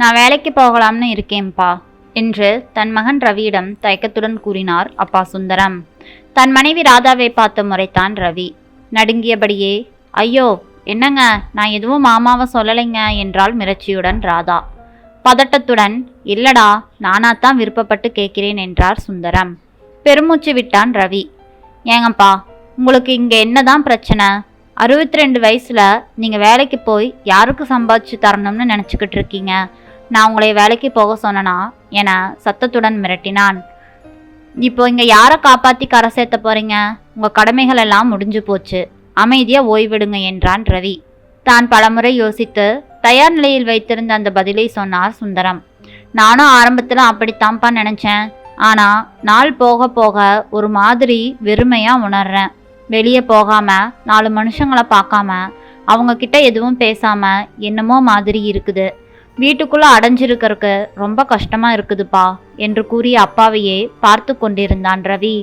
நான் வேலைக்கு போகலாம்னு இருக்கேன்ப்பா என்று தன் மகன் ரவியிடம் தயக்கத்துடன் கூறினார் அப்பா சுந்தரம். தன் மனைவி ராதாவை பார்த்து முறைத்தான் ரவி நடுங்கியபடியே ஐயோ என்னங்க நான் எதுவும் மாமாவை சொல்லலைங்க என்றாள் மிரட்சியுடன் ராதா. பதட்டத்துடன் இல்லடா நானாத்தான் விருப்பப்பட்டு கேட்கிறேன் என்றார் சுந்தரம். பெருமூச்சு விட்டான் ரவி. ஏங்கப்பா உங்களுக்கு இங்கே என்னதான் பிரச்சனை? அறுபத்தி ரெண்டு வயசில் நீங்கள் வேலைக்கு போய் யாருக்கு சம்பாதிச்சு தரணும்னு நினச்சிக்கிட்டு இருக்கீங்க? நான் உங்களை வேலைக்கு போக சொன்னனா? என சத்தத்துடன் மிரட்டினான். இப்போ இங்கே யாரை காப்பாற்றி கரை சேர்த்த போகிறீங்க உங்கள் கடமைகள் எல்லாம் முடிஞ்சு போச்சு. அமைதியாக ஓய்விடுங்க என்றான் ரவி. தான் பலமுறை யோசித்து தயார் நிலையில் வைத்திருந்த அந்த பதிலை சொன்னார் சுந்தரம். நானும் ஆரம்பத்தில் அப்படித்தான்ப்பா நினச்சேன். ஆனால் நாள் போக போக ஒரு மாதிரி வெறுமையாக உணர்றேன். வெளியே போகாம நாலு மனுஷங்களை பார்க்காம அவங்க கிட்ட எதுவும் பேசாம என்னமோ மாதிரி இருக்குது. வீட்டுக்குள்ள அடைஞ்சிருக்கறக்கு ரொம்ப கஷ்டமா இருக்குதுப்பா என்று கூறிய அப்பாவையே பார்த்து கொண்டிருந்தான் ரவி.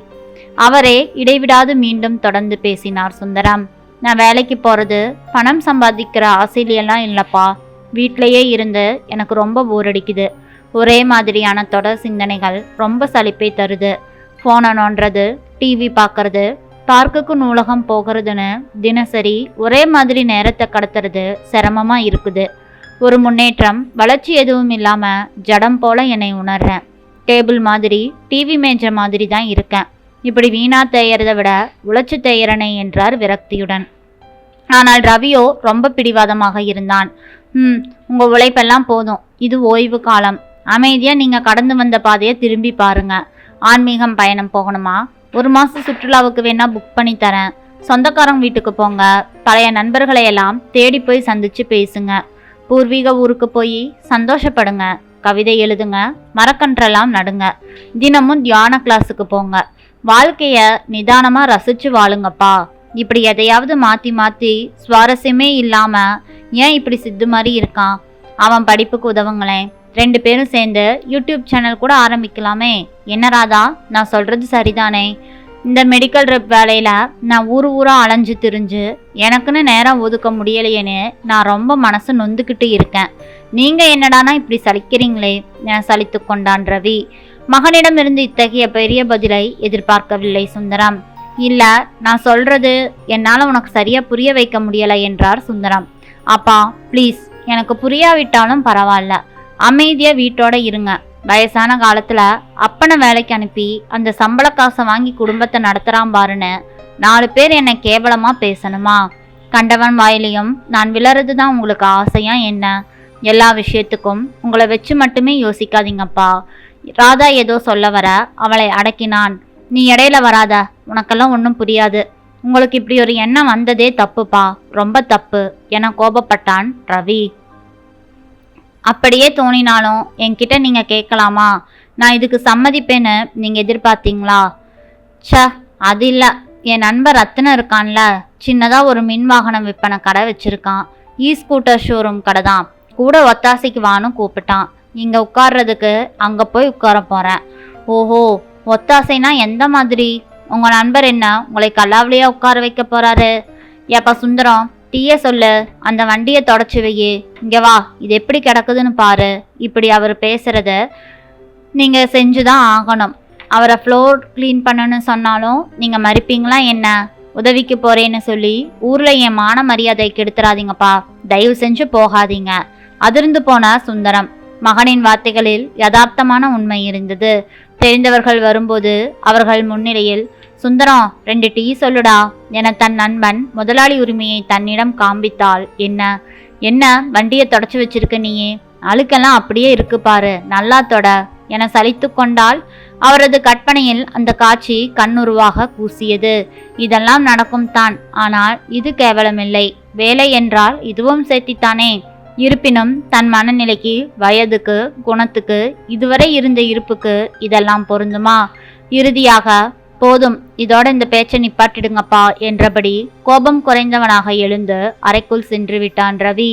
அவரே இடைவிடாது மீண்டும் தொடர்ந்து பேசினார் சுந்தரம். நான் வேலைக்கு போறது பணம் சம்பாதிக்கிற ஆசையிலெல்லாம் இல்லைப்பா. வீட்டிலையே இருந்து எனக்கு ரொம்ப போர் அடிக்குது. ஒரே மாதிரியான தொடர் சிந்தனைகள் ரொம்ப சலிப்பை தருது. ஃபோனை நோண்டுறது டிவி பார்க்கறது பார்க்குக்கு நூலகம் போகிறதுன்னு தினசரி ஒரே மாதிரி நேரத்தை கடத்துறது சிரமமாக இருக்குது. ஒரு முன்னேற்றம் வளர்ச்சி எதுவும் இல்லாமல் ஜடம் போல என்னை உணர்றேன். டேபிள் மாதிரி டிவி மேஜ மாதிரி தான் இருக்கேன். இப்படி வீணா தேயறதை விட உழைச்சி தேயறனை என்றார் விரக்தியுடன். ஆனால் ரவியோ ரொம்ப பிடிவாதமாக இருந்தான். ம் உங்கள் உழைப்பெல்லாம் போதும். இது ஓய்வு காலம். அமைதியாக நீங்கள் கடந்து வந்த பாதையை திரும்பி பாருங்க. ஆன்மீகம் பயணம் போகணுமா? ஒரு மாதம் சுற்றுலாவுக்கு வேணால் புக் பண்ணி தரேன். சொந்தக்காரங்க வீட்டுக்கு போங்க. பழைய நண்பர்களை எல்லாம் தேடி போய் சந்திச்சு பேசுங்க. பூர்வீக ஊருக்கு போய் சந்தோஷப்படுங்க. கவிதை எழுதுங்க. மரக்கன்றெல்லாம் நடுங்க. தினமும் தியான கிளாஸுக்கு போங்க. வாழ்க்கைய நிதானமா ரசிச்சு வாழுங்கப்பா. இப்படி எதையாவது மாத்தி மாத்தி சுவாரஸ்யமே இல்லாம ஏன் இப்படி சித்து மாதிரி இருக்கான்? அவன் படிப்புக்கு உதவுங்களேன். ரெண்டு பேரும் சேர்ந்து யூடியூப் சேனல் கூட ஆரம்பிக்கலாமே. என்ன ராதா? நான் சொல்றது சரிதானே? இந்த மெடிக்கல் ரெப் வேலையில் நான் ஊர் ஊராக அலைஞ்சு திரிஞ்சு எனக்குன்னு நேரம் ஒதுக்க முடியலையேன்னு நான் ரொம்ப மனசு நொந்துக்கிட்டு இருக்கேன். நீங்கள் என்னடானா இப்படி சலிக்கிறீங்களே? என சலித்து கொண்டான் ரவி. மகனிடமிருந்து இத்தகைய பெரிய பதிலை எதிர்பார்க்கவில்லை சுந்தரம். இல்லை நான் சொல்கிறது என்னால் உனக்கு சரியாக புரிய வைக்க முடியலை என்றார் சுந்தரம். அப்பா ப்ளீஸ் எனக்கு புரியாவிட்டாலும் பரவாயில்ல. அமைதியாக வீட்டோட இருங்க. வயசான காலத்துல அப்பனை வேலைக்கு அனுப்பி அந்த சம்பள காசை வாங்கி குடும்பத்தை நடத்துறான் பாருன்னு நாலு பேர் என்னை கேவலமா பேசணுமா? கண்டவன் வாயிலையும் நான் விழறது தான் உங்களுக்கு ஆசையா என்ன? எல்லா விஷயத்துக்கும் உங்களை வச்சு மட்டுமே யோசிக்காதீங்கப்பா. ராதா ஏதோ சொல்ல வர அவளை அடக்கினான். நீ இடையில வராத உனக்கெல்லாம் ஒன்றும் புரியாது. உங்களுக்கு இப்படி ஒரு எண்ணம் வந்ததே தப்புப்பா. ரொம்ப தப்பு. என கோபப்பட்டான் ரவி. அப்படியே தோணினாலும் என்கிட்ட நீங்கள் கேட்கலாமா? நான் இதுக்கு சம்மதிப்பேன்னு நீங்கள் எதிர்பார்த்தீங்களா? ச்ச அது இல்லை. என் நண்பர் ரத்தினம் இருக்கான்ல. சின்னதாக ஒரு மின் வாகனம் விற்பனை கடை வச்சுருக்கான். இ ஸ்கூட்டர் ஷோரூம் கடை தான். கூட ஒத்தாசைக்கு வான்னு கூப்பிட்டான். இங்கே உட்கார்றதுக்கு அங்கே போய் உட்கார போகிறேன் ஓஹோ ஒத்தாசைனா எந்த மாதிரி? உங்கள் நண்பர் என்ன? உங்களை கல்லாவிலேயே உட்கார வைக்க போகிறாரு ஏப்பா சுந்தரம் டீயே சொல்லு. அந்த வண்டியை தொடச்சி வையே. இங்கே வா. இது எப்படி கிடக்குதுன்னு பாரு. இப்படி அவர் பேசுகிறத நீங்கள் செஞ்சு தான் ஆகணும். அவரை ஃப்ளோர் க்ளீன் பண்ணணும்னு சொன்னாலும் நீங்கள் மறிப்பீங்களா என்ன? உதவிக்கு போகிறேன்னு சொல்லி ஊரில் என் மான மரியாதை கெடுத்துறாதீங்கப்பா தயவு செஞ்சு போகாதீங்க. அதிர்ந்து போன சுந்தரம். மகனின் வார்த்தைகளில் யதார்த்தமான உண்மை இருந்தது. தெரிந்தவர்கள் வரும்போது அவர்கள் முன்னிலையில் சுந்தரம் ரெண்டு டீ சொல்லுடா. என தன் நண்பன் முதலாளி உரிமையை தன்னிடம் காண்பித்தாள். என்ன? என்ன? வண்டியை தொடச்சி வச்சிருக்க நீயே. அழுக்கெல்லாம் அப்படியே இருக்கு பாரு. நல்லா தொட. என சலித்து கொண்டால் அவரது கற்பனையில் அந்த காட்சி கண்ணுருவாக கூசியது. இதெல்லாம் நடக்கும் தான். ஆனால் இது கேவலமில்லை. வேலை என்றால் இதுவும் சேர்த்தித்தானே. இருப்பினும் தன் மனநிலைக்கு வயதுக்கு குணத்துக்கு இதுவரை இருந்த இருப்புக்கு இதெல்லாம் பொருந்துமா? இறுதியாக போதும் இதோட இந்த பேச்சை நிப்பாட்டிடுங்கப்பா என்றபடி கோபம் குறைந்தவனாக எழுந்து அறைக்குள் சென்று விட்டான் ரவி.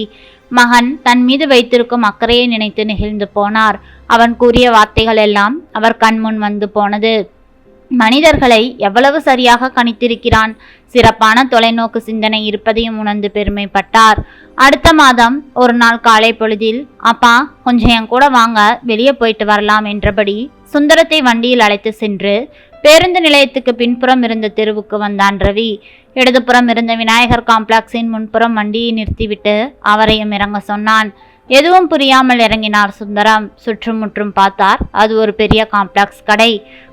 மகன் தன் மீது வைத்திருக்கும் அக்கறையை நினைத்து நெகிழ்ந்து போனார். அவன் கூறிய வார்த்தைகள் எல்லாம் அவர் கண்முன் வந்து போனது. மனிதர்களை எவ்வளவு சரியாக கணித்திருக்கிறான்? சிறப்பான தொலைநோக்கு சிந்தனை இருப்பதையும் உணர்ந்து பெருமைப்பட்டார். அடுத்த மாதம் ஒரு நாள் காலை பொழுதில் அப்பா கொஞ்சம் என் கூட வாங்க வெளியே போயிட்டு வரலாம் என்றபடி சுந்தரத்தை வண்டியில் அழைத்து சென்று பேருந்து நிலையத்துக்கு பின்புறம் இருந்த தெருவுக்கு வந்தான் ரவி. இடதுபுறம் இருந்த விநாயகர் காம்ப்ளெக்ஸின் முன்புறம் வண்டியை நிறுத்திவிட்டு அவரையும் இறங்க சொன்னான். எதுவும் புரியாமல் இறங்கினார் சுந்தரம். சுற்றுமுற்றும் பார்த்தார். அது ஒரு பெரிய காம்ப்ளெக்ஸ் கடை.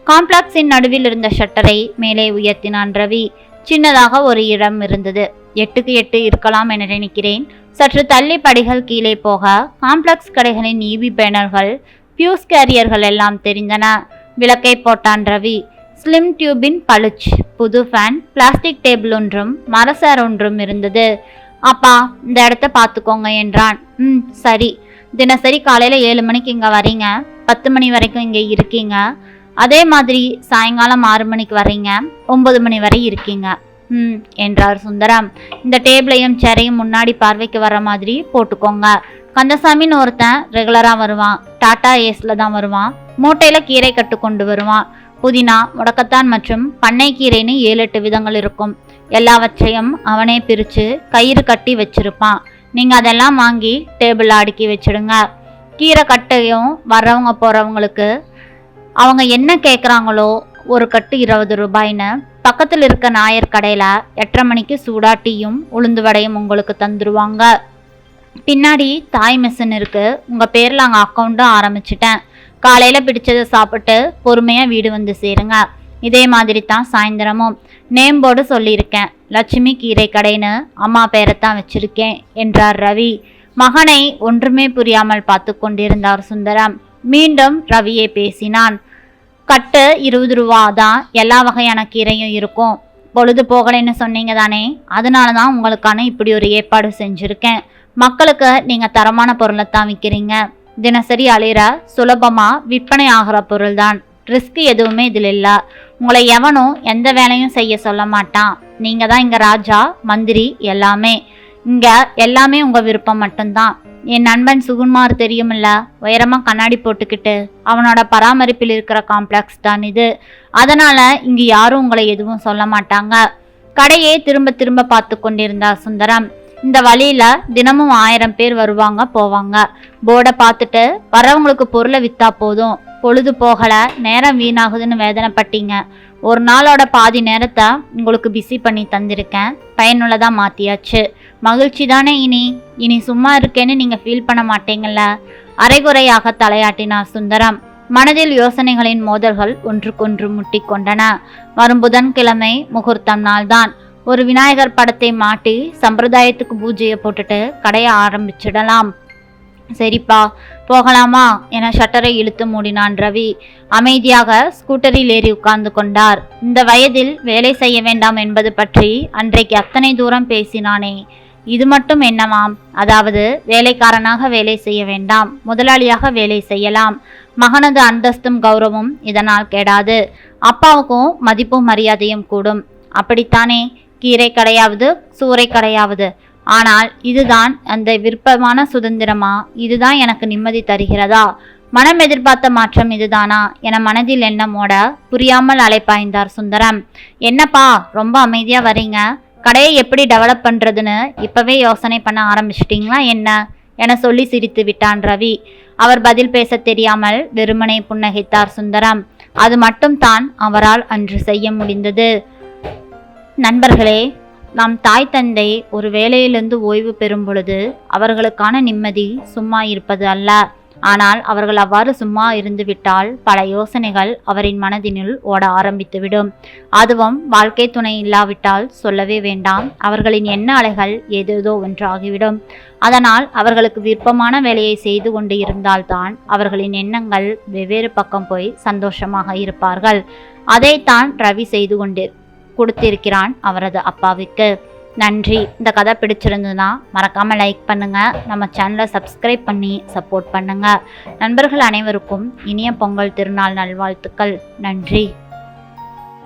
காம்ப்ளெக்ஸின் நடுவில் இருந்த ஷட்டரை மேலே உயர்த்தினான் ரவி. சின்னதாக ஒரு இடம் இருந்தது. எட்டுக்கு எட்டு இருக்கலாம் என நினைக்கிறேன். சற்று தள்ளி படிகள் கீழே போக காம்ப்ளெக்ஸ் கடைகளின் ஈவி பேனல்கள் பியூஸ் கேரியர்கள் எல்லாம் தெரிந்தன. விளக்கை போட்டான் ரவி. ஸ்லிம் டியூபின் பளுச் புது ஃபேன் பிளாஸ்டிக் டேபிள் ஒன்றும் மரசேர் ஒன்றும் இருந்தது. அப்பா இந்த இடத்த பார்த்துக்கோங்க என்றான். ம் சரி. தினசரி காலையில் ஏழு மணிக்கு இங்கே வரீங்க. பத்து மணி வரைக்கும் இங்கே இருக்கீங்க. அதே மாதிரி சாயங்காலம் ஆறு மணிக்கு வரீங்க. ஒம்பது மணி வரை இருக்கீங்க. ம் என்றார் சுந்தரம். இந்த டேபிளையும் சேரையும் முன்னாடி பார்வைக்கு வர மாதிரி போட்டுக்கோங்க. கந்தசாமின்னு ஒருத்தன் ரெகுலராக வருவான். டாட்டா ஏஸில் தான் வருவான். மூட்டையில் கீரை கட்டு கொண்டு வருவான். புதினா முடக்கத்தான் மற்றும் பண்ணை கீரைன்னு ஏழு எட்டு விதங்கள் இருக்கும். எல்லாவற்றையும் அவனே பிரித்து கயிறு கட்டி வச்சிருப்பான். நீங்கள் அதெல்லாம் வாங்கி டேபிளில் அடுக்கி வச்சிடுங்க. கீரை கட்டையும் வர்றவங்க போகிறவங்களுக்கு அவங்க என்ன கேட்குறாங்களோ ஒரு கட்டு இருபது ரூபாய்னு பக்கத்தில் இருக்க நாயர் கடையில் எட்டரை மணிக்கு சூடா டீயும் உளுந்து வடையும் உங்களுக்கு தந்துடுவாங்க பின்னாடி தாய் மிஷின் இருக்குது உங்கள் பேரில் அங்கே அக்கௌண்ட்டும் ஆரம்பிச்சிட்டேன். காலையில் பிடிச்சதை சாப்பிட்டு பொறுமையாக வீடு வந்து சேருங்க. இதே மாதிரி தான் சாயந்தரமும். நேம் போர்டு சொல்லியிருக்கேன். லட்சுமி கீரை கடைன்னு அம்மா பேரைத்தான் வச்சிருக்கேன் என்றார் ரவி. மகனை ஒன்றுமே புரியாமல் பார்த்து கொண்டிருந்தார் சுந்தரம். மீண்டும் ரவியை பேசினான். கட்டு இருபது ரூபா தான் எல்லா வகையான கீரையும் இருக்கும். பொழுது போகலைன்னு சொன்னீங்க தானே? அதனால தான் உங்களுக்கான இப்படி ஒரு ஏற்பாடு செஞ்சுருக்கேன். மக்களுக்கு நீங்கள் தரமான பொருளை தான் விற்கிறீங்க தினசரி அலையிற சுலபமாக விற்பனை ஆகிற பொருள் தான் ரிஸ்க் எதுவுமே இதில் இல்லை. உங்களை எவனும் எந்த வேலையும் செய்ய சொல்ல மாட்டான். நீங்கள் தான் இங்கே ராஜா மந்திரி எல்லாமே. இங்கே எல்லாமே உங்கள் விருப்பம் மட்டும்தான். என் நண்பன் சுகுமார் தெரியுமில்ல? உயரமாக கண்ணாடி போட்டுக்கிட்டு அவனோட பராமரிப்பில் இருக்கிற காம்ப்ளெக்ஸ் தான் இது. அதனால் இங்கே யாரும் உங்களை எதுவும் சொல்ல மாட்டாங்க. கடையே திரும்ப திரும்ப பார்த்து கொண்டிருந்தார் சுந்தரம். இந்த வழியில தினமும் ஆயிரம் பேர் வருவாங்க போவாங்க. போர்டை பார்த்துட்டு வரவங்களுக்கு பொருளை வித்தா போதும். பொழுது போகல நேரம் வீணாகுதுன்னு வேதனைப்பட்டீங்க. ஒரு நாளோட பாதி நேரத்தை உங்களுக்கு பிஸி பண்ணி தந்திருக்கேன். பயனுள்ளதாக மாற்றியாச்சு மகிழ்ச்சி தானே இனி? இனி சும்மா இருக்கேன்னு நீங்கள் ஃபீல் பண்ண மாட்டீங்கல்ல? அரைகுறையாக தலையாட்டினார் சுந்தரம். மனதில் யோசனைகளின் மோதல்கள் ஒன்றுக்கொன்று முட்டிக்கொண்டன வரும் புதன்கிழமை முகூர்த்தம் நாள்தான். ஒரு விநாயகர் படத்தை மாட்டி சம்பிரதாயத்துக்கு பூஜையை போட்டுட்டு கடையை ஆரம்பிச்சிடலாம். சரிப்பா போகலாமா? என ஷட்டரை இழுத்து மூடினான் ரவி. அமைதியாக ஸ்கூட்டரில் ஏறி உட்கார்ந்து கொண்டார். இந்த வயதில் வேலை செய்ய வேண்டாம் என்பது பற்றி அன்றைக்கு அத்தனை தூரம் பேசினானே. இது மட்டும் என்னவாம் அதாவது வேலைக்காரனாக வேலை செய்ய வேண்டாம். முதலாளியாக வேலை செய்யலாம். மகனது அந்தஸ்தும் கௌரவம் இதனால் கெடாது. அப்பாவுக்கும் மதிப்பும் மரியாதையும் கூடும். அப்படித்தானே? கீரை கடையாவது சூறை கடையாவது ஆனால் இதுதான் அந்த விருப்பமான சுதந்திரமா? இதுதான் எனக்கு நிம்மதி தருகிறதா? மனம் எதிர்பார்த்த மாற்றம் இதுதானா? என மனதில் எண்ணமோட புரியாமல் அலைப்பாய்ந்தார் சுந்தரம். என்னப்பா ரொம்ப அமைதியாக வரீங்க? கடையை எப்படி டெவலப் பண்ணுறதுன்னு இப்போவே யோசனை பண்ண ஆரம்பிச்சிட்டிங்களா என்ன? என சொல்லி சிரித்து விட்டான் ரவி. அவர் பதில் பேச தெரியாமல் வெறுமனை புன்னகைத்தார் சுந்தரம். அது மட்டும் தான் அவரால் அன்று செய்ய முடிந்தது. நண்பர்களே நம் தாய் தந்தை ஒரு வேலையிலிருந்து ஓய்வு பெறும் பொழுது அவர்களுக்கான நிம்மதி சும்மா இருப்பது அல்ல. ஆனால் அவர்கள் அவ்வாறு சும்மா இருந்துவிட்டால் பல யோசனைகள் அவரின் மனதினுள் ஓட ஆரம்பித்துவிடும். அதுவும் வாழ்க்கை துணை இல்லாவிட்டால் சொல்லவே வேண்டாம். அவர்களின் எண்ண அலைகள் ஏதேதோ ஒன்றாகிவிடும். அதனால் அவர்களுக்கு விருப்பமான வேலையை செய்து கொண்டு இருந்தால்தான் அவர்களின் எண்ணங்கள் வெவ்வேறு பக்கம் போய் சந்தோஷமாக இருப்பார்கள். அதைத்தான் ரவி செய்து கொண்டு கொடுத்திருக்கிறான் அவரது அப்பாவுக்கு. நன்றி. இந்த கதை பிடிச்சிருந்ததுன்னா மறக்காமல் லைக் பண்ணுங்கள் நம்ம சேனலை சப்ஸ்கிரைப் பண்ணி சப்போர்ட் பண்ணுங்கள் நண்பர்கள் அனைவருக்கும் இனிய பொங்கல் திருநாள் நல்வாழ்த்துக்கள். நன்றி.